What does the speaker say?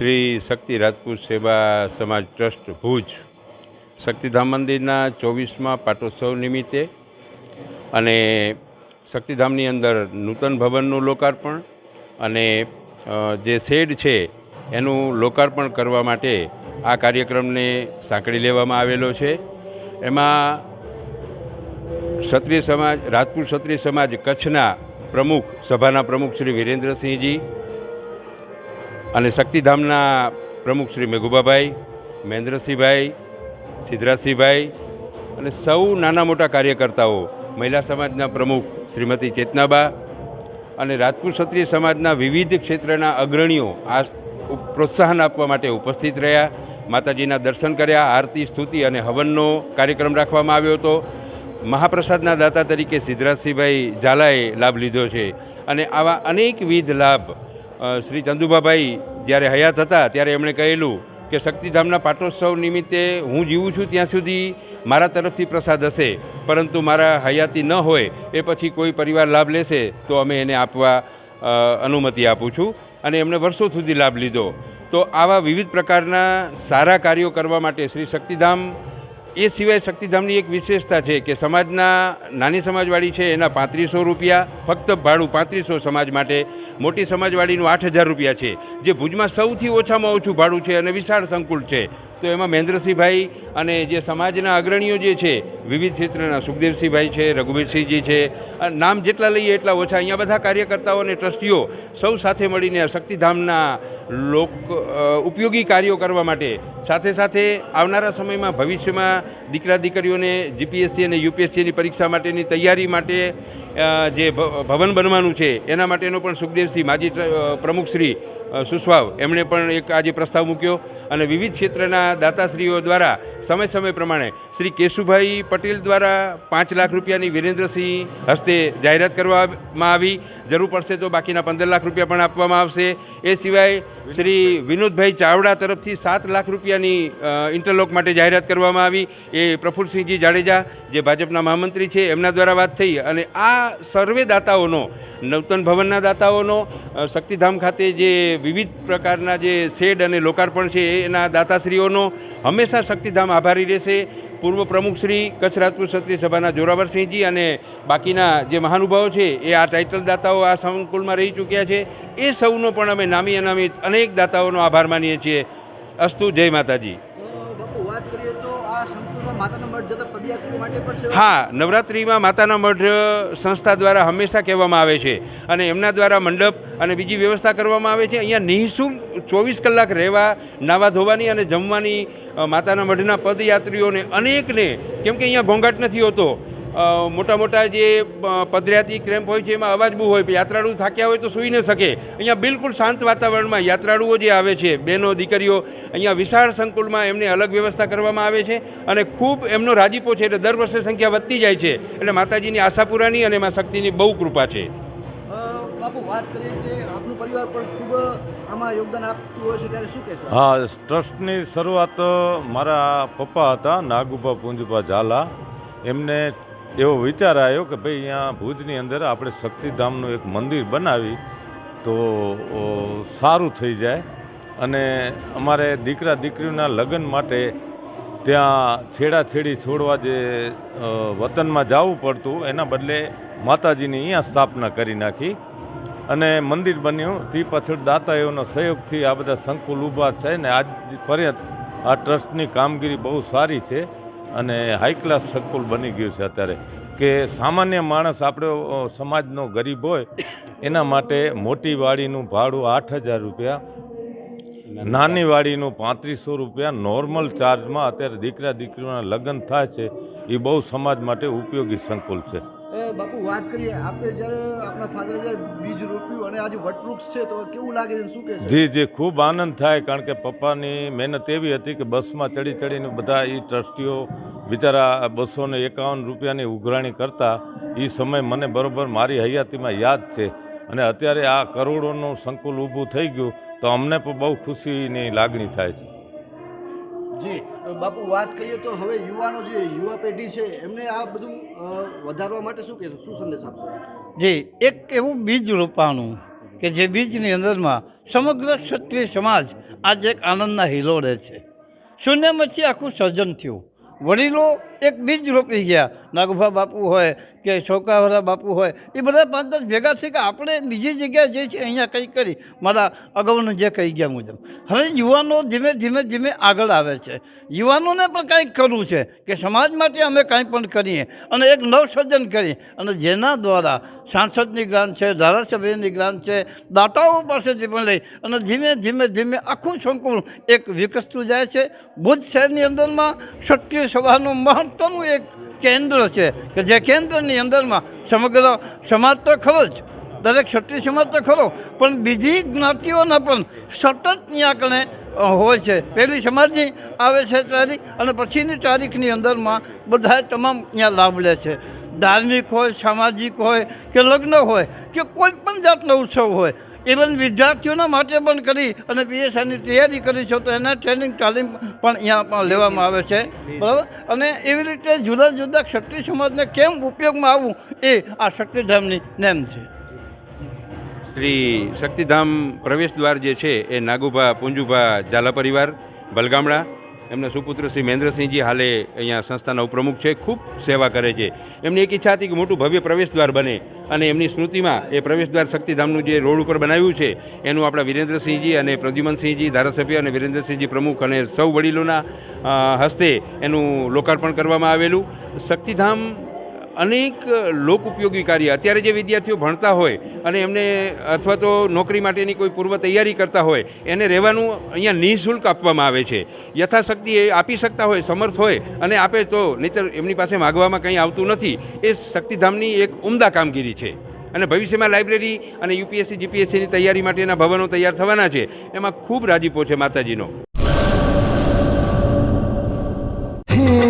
શ્રી શક્તિ રાજપૂત સેવા સમાજ ટ્રસ્ટ ભુજ શક્તિધામ મંદિરના ચોવીસમાં પાટોત્સવ નિમિત્તે અને શક્તિધામની અંદર નૂતન ભવનનું લોકાર્પણ અને જે શેડ છે એનું લોકાર્પણ કરવા માટે આ કાર્યક્રમને સાંકળી લેવામાં આવેલો છે. એમાં ક્ષત્રિય સમાજ, રાજપૂત ક્ષત્રિય સમાજ કચ્છના પ્રમુખ, સભાના પ્રમુખ શ્રી વિરેન્દ્રસિંહજી અને શક્તિધામના પ્રમુખ શ્રી મેઘુબાભાઈ, મહેન્દ્રસિંહભાઈ, સિદ્ધરાજસિંહભાઈ અને સૌ નાના મોટા કાર્યકર્તાઓ, મહિલા સમાજના પ્રમુખ શ્રીમતી ચેતનાબા અને રાજપૂત ક્ષત્રિય સમાજના વિવિધ ક્ષેત્રના અગ્રણીઓ આ પ્રોત્સાહન આપવા માટે ઉપસ્થિત રહ્યા. માતાજીના દર્શન કર્યા, આરતી, સ્તુતિ અને હવનનો કાર્યક્રમ રાખવામાં આવ્યો હતો. મહાપ્રસાદના દાતા તરીકે સિદ્ધરાજસિંહભાઈ ઝાલાએ લાભ લીધો છે અને આવા અનેકવિધ લાભ શ્રી ચંદુભાભાઈ જ્યારે હયાત હતા, ત્યારે એમણે કહેલું કે શક્તિધામના પાટોત્સવ નિમિત્તે હું જીવું છું ત્યાં સુધી મારા તરફથી પ્રસાદ હશે. પરંતુ મારા હયાતી ન હોય, એ પછી કોઈ પરિવાર લાભ લેશે, તો અમે એને આપવા અનુમતિ આપું છું. અને એમણે વર્ષો સુધી લાભ લીધો. તો આવા વિવિધ પ્રકારના સારા કાર્યો કરવા માટે શ્રી શક્તિધામ એ સિવાય શક્તિધામની એક વિશેષતા છે કે સમાજના નાની સમાજવાળી છે, એના પાંત્રીસો રૂપિયા, ફક્ત ભાડું પાંત્રીસો સમાજ માટે, મોટી સમાજવાળીનું આઠ હજાર રૂપિયા છે. જે ભુજમાં સૌથી ઓછામાં ઓછું ભાડું છે અને વિશાળ સંકુલ છે. તો એમાં મહેન્દ્રસિંહભાઈ અને જે સમાજના અગ્રણીઓ જે છે, વિવિધ ક્ષેત્રના સુખદેવસિંહભાઈ છે રઘુવીરસિંહજી છે નામ જેટલા લઈએ એટલા ઓછા. અહીંયા બધા કાર્યકર્તાઓ અને ટ્રસ્ટીઓ સૌ સાથે મળીને શક્તિધામના લોક ઉપયોગી કાર્યો કરવા માટે સાથે સાથે આવનારા સમયમાં ભવિષ્યમાં દીકરા દીકરીઓને જીપીએસસી અને યુપીએસસીની પરીક્ષા માટેની તૈયારી માટે જે ભવન બનવાનું છે, એના માટેનો પણ સુખદેવસિંહ, માજી પ્રમુખશ્રી સુસ્વાવ. એમણે પણ એક આજે પ્રસ્તાવ મૂક્યો અને વિવિધ ક્ષેત્રના દાતાશ્રીઓ દ્વારા સમય સમય પ્રમાણે શ્રી કેશુભાઈ પટેલ દ્વારા પાંચ લાખ રૂપિયાની વિરેન્દ્રસિંહ હસ્તે જાહેરાત કરવામાં આવી. જરૂર પડશે તો બાકીના પંદર લાખ રૂપિયા પણ આપવામાં આવશે. એ સિવાય શ્રી વિનોદભાઈ ચાવડા તરફથી સાત લાખ રૂપિયાની ઇન્ટરલોક માટે જાહેરાત કરવામાં આવી. એ પ્રફુલ્લસિંહજી જાડેજા, જે ભાજપના મહામંત્રી છે, એમના દ્વારા વાત થઈ અને આ સર્વે દાતાઓનો, નવતન ભવનના દાતાઓનો શક્તિધામ ખાતે જે વિવિધ પ્રકારના જે શેડ અને લોકાર્પણ છે, એના દાતાશ્રીઓનો હંમેશા શક્તિધામ આભારી રહેશે. પૂર્વ પ્રમુખ શ્રી કચ્છ રાજપૂત ક્ષત્રિય સભાના જોરાવરસિંહજી અને બાકીના જે મહાનુભાવો છે, એ આ ટાઇટલ દાતાઓ આ સંકુલમાં રહી ચૂક્યા છે. એ સૌનો પણ અમે નામી અનામી અનેક દાતાઓનો આભાર માનીએ છીએ. અસ્તુ, જય માતાજી. હા, નવરાત્રિમાં માતાના મઢ સંસ્થા દ્વારા હંમેશા કહેવામાં આવે છે અને એમના દ્વારા મંડપ અને બીજી વ્યવસ્થા કરવામાં આવે છે. અહીંયા નિઃશુલ્ક ચોવીસ કલાક રહેવા, નાવા ધોવાની અને જમવાની માતાના મઢના પદયાત્રીઓને અનેકને, કેમ કે અહીંયા ઘોંઘાટ નથી હોતો મોટા મોટા જે પદયાત્રી ક્રેમ્પ હોય છે, એમાં અવાજ બહુ હોય યાત્રાળુ થાક્યા હોય તો સૂઈ ન શકે. અહીંયા બિલકુલ શાંત વાતાવરણમાં યાત્રાળુઓ જે આવે છે, બહેનો, દીકરીઓ, અહીંયા વિશાળ સંકુલમાં એમને અલગ વ્યવસ્થા કરવામાં આવે છે અને ખૂબ એમનો રાજીપો છે, એટલે દર વર્ષે સંખ્યા વધતી જાય છે. એટલે માતાજીની આશાપુરાની અને એમાં શક્તિની બહુ કૃપા છે. બાપુ, વાત કરીએ પરિવાર પણ ખૂબ આમાં યોગદાન આપતું હોય છે, ત્યારે શું કહેશો? હા, ટ્રસ્ટની શરૂઆત મારા પપ્પા હતા, નાગુભા પુંજભા ઝાલા. એમને એવો વિચાર આવ્યો કે ભાઈ અહીંયા ભુજની અંદર આપણે શક્તિધામનું એક મંદિર બનાવી તો સારું થઈ જાય. અને અમારે દીકરા દીકરીઓના લગ્ન માટે ત્યાં છેડાછેડી છોડવા જે વતનમાં જવું પડતું, એના બદલે માતાજીની અહીંયા સ્થાપના કરી નાખી. અને મંદિર બન્યું. તે પાછળ દાતાઓના સહયોગથી આ બધા સંકુલ ઊભા છે ને આજ પર્યંત આ ટ્રસ્ટની કામગીરી બહુ સારી છે અને હાઈ ક્લાસ સંકુલ બની ગયું છે અત્યારે. કે સામાન્ય માણસ આપણે સમાજનો ગરીબ હોય, એના માટે મોટી વાડીનું ભાડું આઠ હજાર રૂપિયા, નાની વાડીનું પાંત્રીસો રૂપિયા નોર્મલ ચાર્જમાં અત્યારે દીકરા દીકરીઓના લગ્ન થાય છે, એ બહુ સમાજ માટે ઉપયોગી સંકુલ છે. બાપુ વાત કરીએ આપણે જ્યારે આપણા ફાધરે જ્યારે બીજ રોપ્યું અને આજે વટવૃક્ષ છે તો કેવું લાગે છે શું કે જી જી ખૂબ આનંદ થાય કારણ કે પપ્પાની મહેનત એવી હતી કે બસમાં ચડી ચડીને બધા એ ટ્રસ્ટીઓ બિચારા બસો ને એકાવન રૂપિયાની ઉઘરાણી કરતા એ સમય મને બરાબર મારી હયાતીમાં યાદ છે. અને અત્યારે આ કરોડોનું સંકુલ ઊભું થઈ ગયું તો અમને પણ બહુ ખુશીની લાગણી થાય છે. જી. બાપુ વાત કરીએ તો હવે યુવાનો જે યુવા પેઢી છે, એમને આ બધું વધારવા માટે શું કહેશો? શું સંદેશ આપશો? જી, એક એવું બીજ રોપાણું કે જે બીજની અંદરમાં સમગ્ર ક્ષત્રિય સમાજ આજે એક આનંદના હિલોડે છે. શૂન્યમાંથી આખું સર્જન થયું. વડીલો એક બીજ રોપી ગયા. નાગભા બાપુ હોય કે શોકાવાળા બાપુ હોય, એ બધા પાંચ દસ ભેગા થઈ કે આપણે બીજી જગ્યાએ જે છે, અહીંયા કંઈ કરી. મારા અગાઉનું જે કહી ગયા મુજબ. હવે યુવાનો ધીમે ધીમે ધીમે આગળ આવે છે. યુવાનોને પણ કાંઈક કરવું છે કે સમાજ માટે અમે કાંઈ પણ કરીએ અને એક નવસર્જન કરીએ. અને જેના દ્વારા સાંસદની ગ્રાન્ટ છે, ધારાસભ્યની ગ્રાન્ટ છે, દાતાઓ પાસેથી પણ લઈ અને ધીમે ધીમે ધીમે આખું સંકુલ એક વિકસતું જાય છે. ભુજ શહેરની અંદરમાં ક્ષત્રિય સભાનું મહત્વનું એક કેન્દ્ર છે કે જે કેન્દ્રની અંદરમાં સમગ્ર સમાજ તો ખરો જ. દરેક ક્ષત્રિય સમાજ તો ખરો. પણ બીજી જ્ઞાતિઓના પણ સતત ત્યાં કણે હોય છે. પહેલી સમાજની આવે છે તારીખ અને પછીની તારીખની અંદરમાં બધા તમામ ત્યાં લાભ લે છે. ધાર્મિક હોય, સામાજિક હોય કે લગ્ન હોય કે કોઈ પણ જાતનો ઉત્સવ હોય ઇવન વિદ્યાર્થીઓના માટે પણ કરી અને પીએસઆઈની તૈયારી કરી છે તો એના ટ્રેનિંગ તાલીમ પણ અહીંયા લેવામાં આવે છે. બરાબર? અને એવી રીતે જુદા જુદા ક્ષત્રિય સમાજને કેમ ઉપયોગમાં આવવું એ આ શક્તિધામની નેમ છે. શ્રી શક્તિધામ પ્રવેશ દ્વાર જે છે એ નાગુભા પુંજુભા ઝાલા પરિવાર, બલગામડા એમના સુપુત્ર શ્રી મહેન્દ્રસિંહજી હાલે અહીંયા સંસ્થાના ઉપપ્રમુખ છે, ખૂબ સેવા કરે છે. એમની એક ઈચ્છા હતી કે મોટું ભવ્ય પ્રવેશ દ્વાર બને અને એમની સ્મૃતિમાં એ પ્રવેશ દ્વાર શક્તિધામનું જે રોડ ઉપર બનાવ્યું છે, એનું આપણા વિરેન્દ્રસિંહજી અને પ્રદ્યુમનસિંહજી ધારાસભ્ય અને વિરેન્દ્રસિંહજી પ્રમુખ અને સૌ વડીલોના હસ્તે એનું લોકાર્પણ કરવામાં આવેલું. શક્તિધામ અનેક લોક ઉપયોગી કાર્ય. અત્યારે જે વિદ્યાર્થીઓ ભણતા હોય અને એમને, અથવા તો નોકરી માટેની કોઈ પૂર્વ તૈયારી કરતા હોય, એને રહેવાનું અહીંયા નિઃશુલ્ક આપવામાં આવે છે. યથાશક્તિ એ આપી શકતા હોય, સમર્થ હોય અને આપે તો નહીતર એમની પાસે માગવામાં કંઈ આવતું નથી. એ શક્તિધામની એક ઉમદા કામગીરી છે. અને ભવિષ્યમાં લાઇબ્રેરી અને યુપીએસસી, જીપીએસસીની તૈયારી માટેના ભવનો તૈયાર થવાના છે. એમાં ખૂબ રાજીપો છે માતાજીનો. હે